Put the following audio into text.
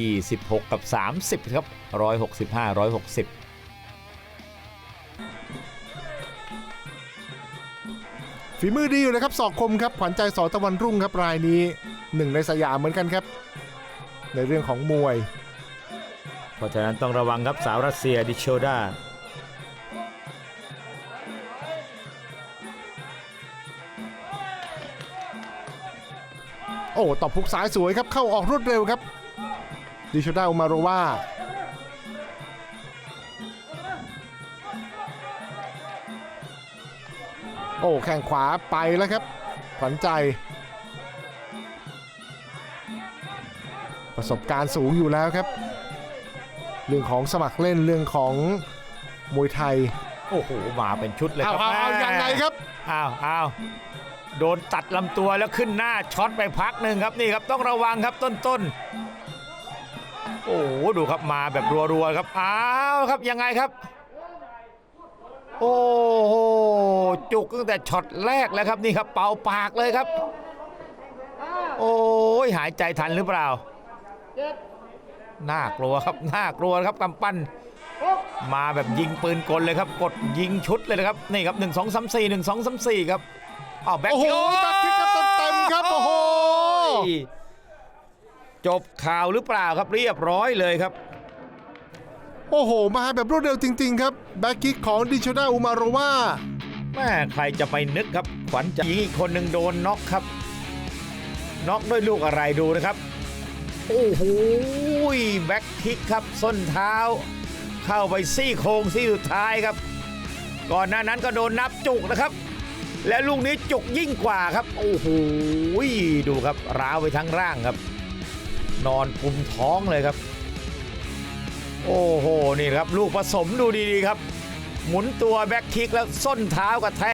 26 กับ 30 ครับ 165 160ฝีมือดีอยู่นะครับศอกคมครับขวัญใจสอตะวันรุ่งครับรายนี้หนึ่งในสยามเหมือนกันครับ ในเรื่องของมวย เพราะฉะนั้นต้องระวังครับสาวรัสเซียดิโชดาโอ้ตบพุกซ้ายสวยครับเข้าออกรวดเร็วครับ ดิชดาอุมาโรวาโอ้แข้งขวาไปแล้วครับขวัญใจ ประสบการณ์สูงอยู่แล้วครับ เรื่องของสมัครเล่นเรื่องของมวยไทยโอ้โหมาเป็นชุดเลยคเอารับเอาเอาแม่ยังไงครับอ้าวอ้าวโดนตัดลำตัวแล้วขึ้นหน้าช็อตไปพักหนึ่งครับนี่ครับต้องระวังครับต้นต้นๆ โอ้โหดูครับมาแบบรัวๆครับอ้าวครับยังไงครับ โอ้โหจุกตั้งแต่ช็อตแรกแล้วครับนี่ครับ เป่าปากเลยครับ โอ้ยหายใจทันหรือเปล่าน่ากลัวครับน่ากลัวครับกำปั้นมาแบบยิงปืนกลเลยครับ กดยิงชุดเลยนะครับนี่ครับ1 2 3 4 1 2 3 4ครับอ้าวแบ็คโอ้โหแบ็คคิกครับเต็มๆครับโอ้โห จบข่าวหรือเปล่าครับเรียบร้อยเลยครับ โอ้โห มาแบบรวดเร็วจริง ๆ ครับแบ็คคิกของดิชดาอุมาโรวาแม่ใครจะไปนึกครับ ขวัญใจหญิงอีกคนหนึ่งโดนน็อกครับน็อกด้วยลูกอะไรดูนะครับ โอ้โหแบ็คคิกครับส้นเท้า เข้าไปซี่โครงซี่สุดท้ายครับ ก่อนหน้านั้นก็โดนนับจุกนะครับ และลูกนี้จุกยิ่งกว่าครับ โอ้โหดูครับร้าวไปทั้งร่างครับ นอนกุมท้องเลยครับ โอ้โห นี่ครับ ลูกผสมดูดีๆครับ หมุนตัวแบ็คคิกแล้วส้นเท้ากระแทก